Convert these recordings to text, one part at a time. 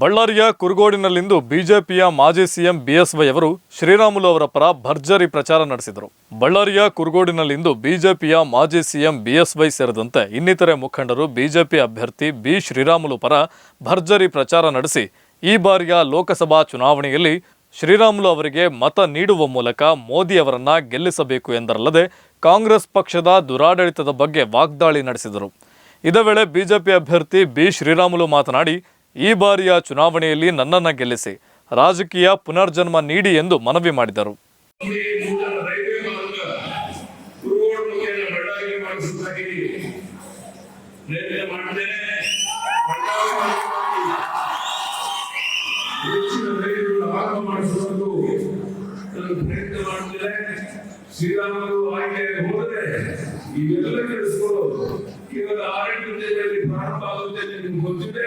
ಬಳ್ಳಾರಿಯ ಕುರುಗೋಡಿನಲ್ಲಿಂದು ಬಿಜೆಪಿಯ ಮಾಜಿ ಸಿಎಂ ಬಿಎಸ್ವೈ ಅವರು ಶ್ರೀರಾಮುಲು ಅವರ ಪರ ಭರ್ಜರಿ ಪ್ರಚಾರ ನಡೆಸಿದರು. ಬಳ್ಳಾರಿಯ ಕುರುಗೋಡಿನಲ್ಲಿಂದು ಬಿಜೆಪಿಯ ಮಾಜಿ ಸಿಎಂ ಬಿಎಸ್ವೈ ಸೇರಿದಂತೆ ಇನ್ನಿತರೆ ಮುಖಂಡರು ಬಿಜೆಪಿ ಅಭ್ಯರ್ಥಿ ಬಿ ಶ್ರೀರಾಮುಲು ಪರ ಭರ್ಜರಿ ಪ್ರಚಾರ ನಡೆಸಿ, ಈ ಬಾರಿಯ ಲೋಕಸಭಾ ಚುನಾವಣೆಯಲ್ಲಿ ಶ್ರೀರಾಮುಲು ಅವರಿಗೆ ಮತ ನೀಡುವ ಮೂಲಕ ಮೋದಿ ಅವರನ್ನ ಗೆಲ್ಲಿಸಬೇಕು ಎಂದರಲ್ಲದೆ ಕಾಂಗ್ರೆಸ್ ಪಕ್ಷದ ದುರಾಡಳಿತದ ಬಗ್ಗೆ ವಾಗ್ದಾಳಿ ನಡೆಸಿದರು. ಇದೇ ವೇಳೆ ಬಿಜೆಪಿ ಅಭ್ಯರ್ಥಿ ಬಿ ಶ್ರೀರಾಮುಲು ಮಾತನಾಡಿ ಈ ಬಾರಿಯ ಚುನಾವಣೆಯಲ್ಲಿ ನನ್ನನ್ನು ಗೆಲ್ಲಿಸಿ ರಾಜಕೀಯ ಪುನರ್ಜನ್ಮ ನೀಡಿ ಎಂದು ಮನವಿ ಮಾಡಿದರು. ಶ್ರೀರಾಮರು ಆಯ್ಕೆ ಹೋದರೆ ಇವೆಲ್ಲ ಕೆಲಸಗಳು ಕೇವಲ ಜಿಲ್ಲೆಯಲ್ಲಿ ಪ್ರಾರಂಭ ಆಗುತ್ತೆ ನಿಮ್ಗೆ ಗೊತ್ತಿದೆ.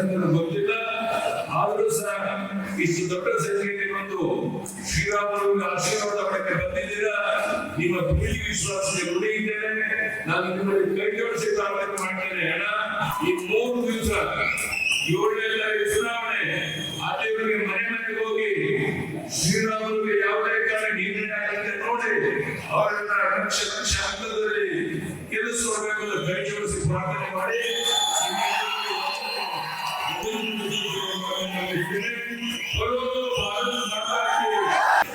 ಅಭಿನಂದಿಸ್ತಾರೆ ಗೊತ್ತಿಲ್ಲ ಆದರೂ ಸಹ ಇಷ್ಟು ದೊಡ್ಡ ಸಂಖ್ಯೆಯಲ್ಲಿ ಬಂದು ಶ್ರೀರಾಮನ ಆಶೀರ್ವಾದ ಮಾಡಕ್ಕೆ ಬಂದಿದ್ದೀರಾ? ನಿಮ್ಮ ಪ್ರೀತಿ ವಿಶ್ವಾಸ ಉಳಿಯಿದ್ದೇನೆ ನಾನು ನಿಮ್ಮಲ್ಲಿ ಕೈ ಜೋಡಿಸಿ ಪ್ರಾರ್ಥನೆ ಮಾಡ್ತೇನೆ. ಅಣ್ಣ, ಈ ಮೂರು ದಿವಸ ಏಳನೇ ಚುನಾವಣೆ ಆ ದೇವರಿಗೆ ಮನೆ ಮನೆಗೆ ಹೋಗಿ ಶ್ರೀರಾಮನಿಗೆ ಯಾವುದೇ ಕಾರಣ ನಿರ್ಣಯ ಆಗತ್ತೆ ನೋಡಿ, ಅವರನ್ನ ಲಕ್ಷ ಲಕ್ಷ ಹಂತದಲ್ಲಿ ಅಂತ ಕೈ ಜೋಡಿಸಿ ಪ್ರಾರ್ಥನೆ ಮಾಡಿ.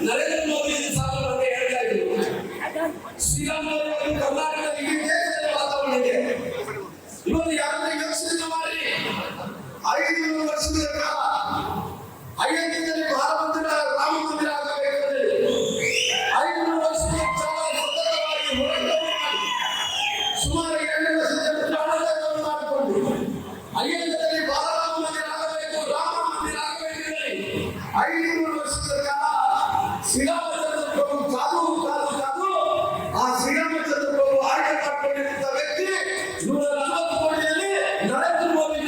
ನರೇಂದ್ರ ಮೋದಿ ಸಾಲ ಬಗ್ಗೆ ಹೇಳ್ತಾ ಇದ್ರು ಶ್ರೀರಾಮನವರು ಕರ್ನಾಟಕದ ಇಡೀ ದೇಶದಲ್ಲಿ ವಾತಾವರಣ ಇದೆ ಇವತ್ತು ಯಾವುದೇ ಯೋಚನೆ ಮಾಡಿ ಐದು ವರ್ಷಗಳ ಕಾಲ ಅಯೋಧ್ಯೆಯಲ್ಲಿ ಭಾರ ಶ್ರೀರಾಮಚಂದ್ರ ಪ್ರಭು ಆ ಶ್ರೀರಾಮಚಂದ್ರ ಪ್ರಭು ಆಯ್ಕೆ ಮಾಡಿಕೊಂಡಿದ್ದ ವ್ಯಕ್ತಿ ನೂರ ನರೇಂದ್ರ ಮೋದಿ